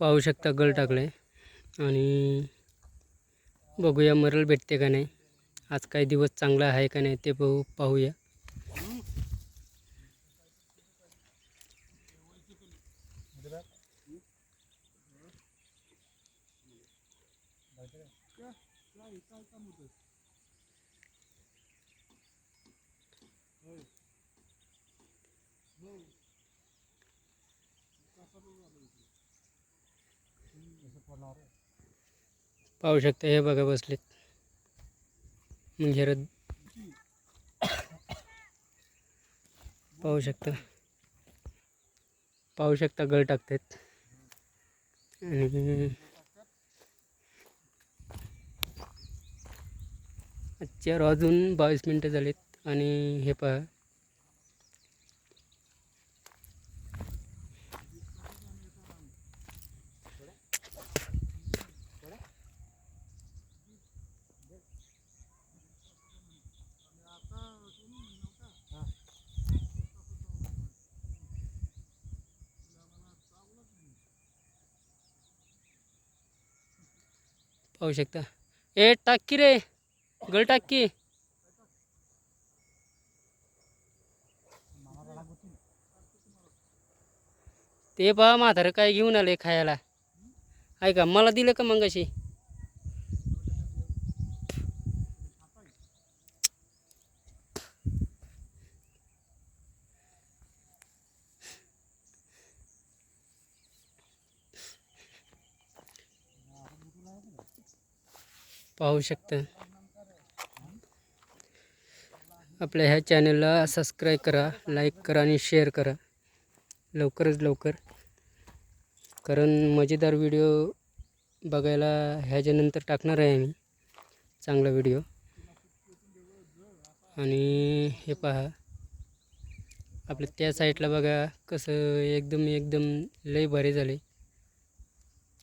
पाहू शकता गळ टाकले आणि बघूया मरल भेटते का नाही. आज काही दिवस चांगला आहे का नाही ते पाहू पाहूया. पाहू शकता हे बघा बसलेत. म्हणजे रद्द पाहू शकता. पाहू शकता गळ टाकतात आणि चार अजून बावीस मिनटं झालेत आणि हे पहा. पाहू शकता. ए टाकी रे. गळ टाकी. ते पहा म्हातारं काय घेऊन आले खायला. ऐका मला दिलं का मग अशी? पाहू शकता. आपल्या ह्या चॅनलला सबस्क्राईब करा लाईक करा आणि शेअर करा. लवकरच लवकर. कारण मजेदार व्हिडिओ बघायला ह्याच्यानंतर टाकणार आहे मी चांगला व्हिडिओ आणि हे पहा. आपलं त्या साईडला बघा कसं एकदम एकदम लय भारी झाले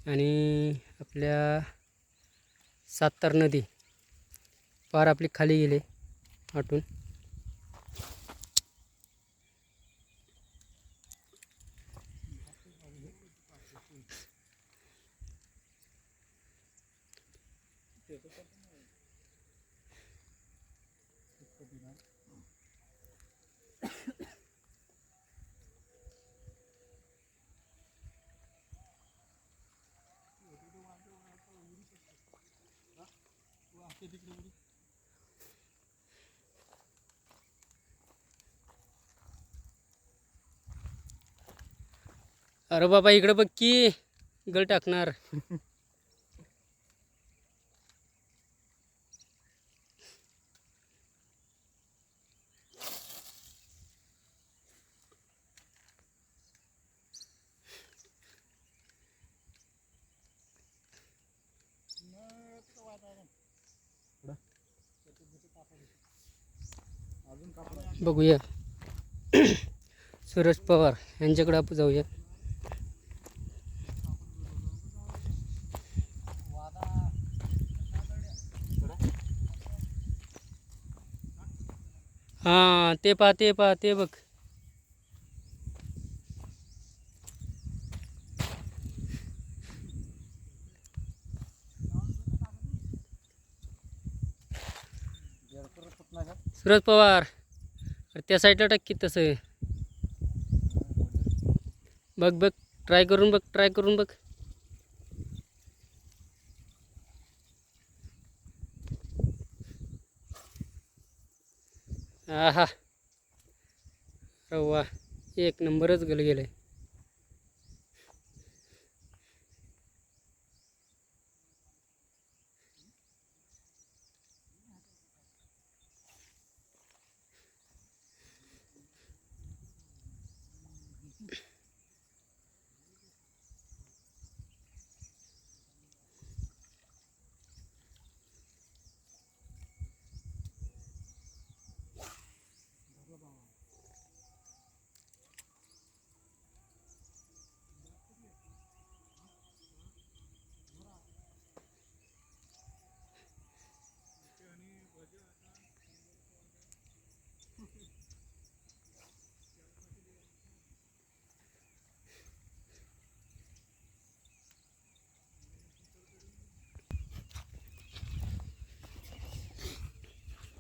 आणि आपल्या सातार नदी. पार आपली खाली गेले आटून अरे बाबा इकडं बघ की गळ टाकणार. बघूया. सूरज पवार यांच्याकडे आपण जाऊया. हां ते पा ते पा ते बघ. सूरज पवार. अरे त्या साईडला टाकी तसं. बघ बघ ट्राय करून बघ ट्राय करून बघ. आहा. रवा. एक नंबरच गेलं गेलं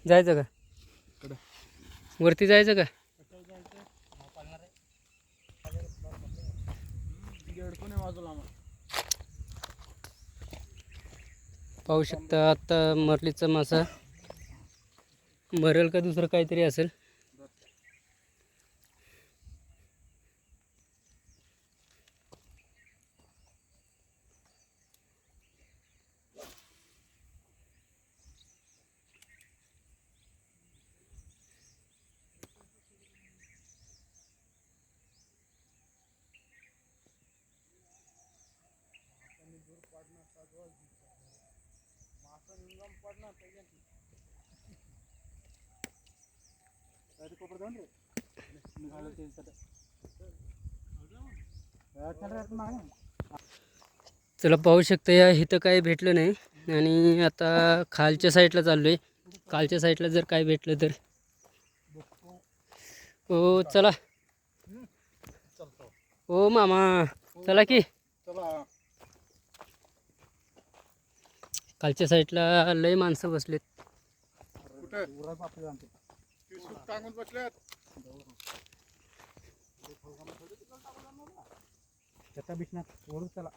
जायचं का. वरती जायचं का? पाहू शकता आत्ता मरलीचा मासा. मरेल का दुसरं काहीतरी असेल? चला पाहू शकता या इथं काही भेटलं नाही. आणि आता खालच्या साईडला चाललो आहे खालच्या साईडला जर काय भेटलं तर. हो चला. हो मामा. चला की. चला. खालच्या साईडला लय माणसं बसलेत. टांगून बसल्यात त्याचा चला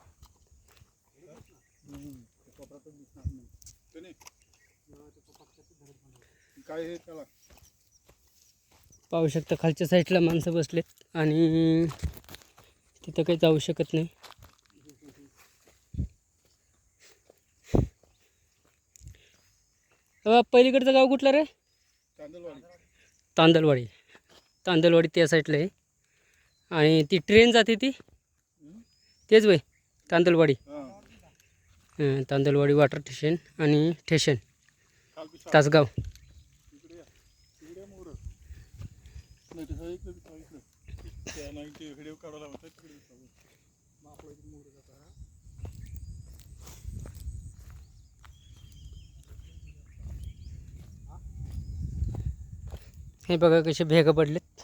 काय हे त्याला पाहू शकता खालच्या साईडला माणसं बसलेत आणि तिथं काही जाऊ शकत नाही. अ, पलीकडचं गाव कुठलं रे? तांदळवाडी तांदलवाडी. तांदलवाडी त्या साईडला आहे. आणि ती ट्रेन जाते ती? तेच वय तांदलवाडी. हां. तांदलवाडी वॉटर स्टेशन आणि स्टेशन तासगाव. व्हिडिओ काढायला होता तिकडे बिछा मग आपल्या इकडे मोर जाता हे बघा कसे भेगा पडलेत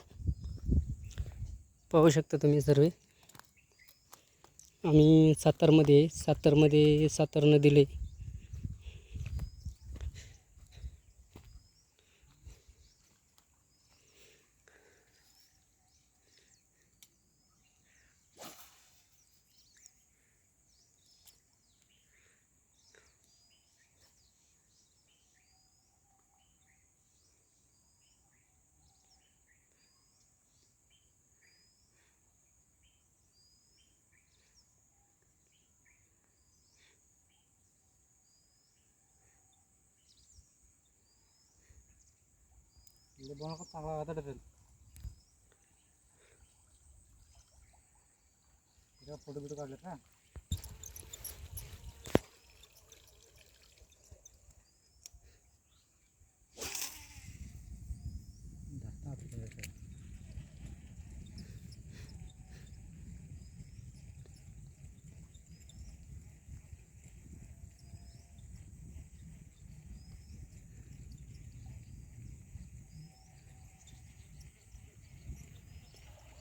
पाहू शकता तुम्ही सर्व आम्ही सातारमध्ये आहे. सातारमध्ये सातार नदीला आहे. चांगला वाटत असेल फोटो बिटो काढले का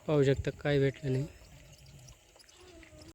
पाहू शकता काय भेटलं नाही.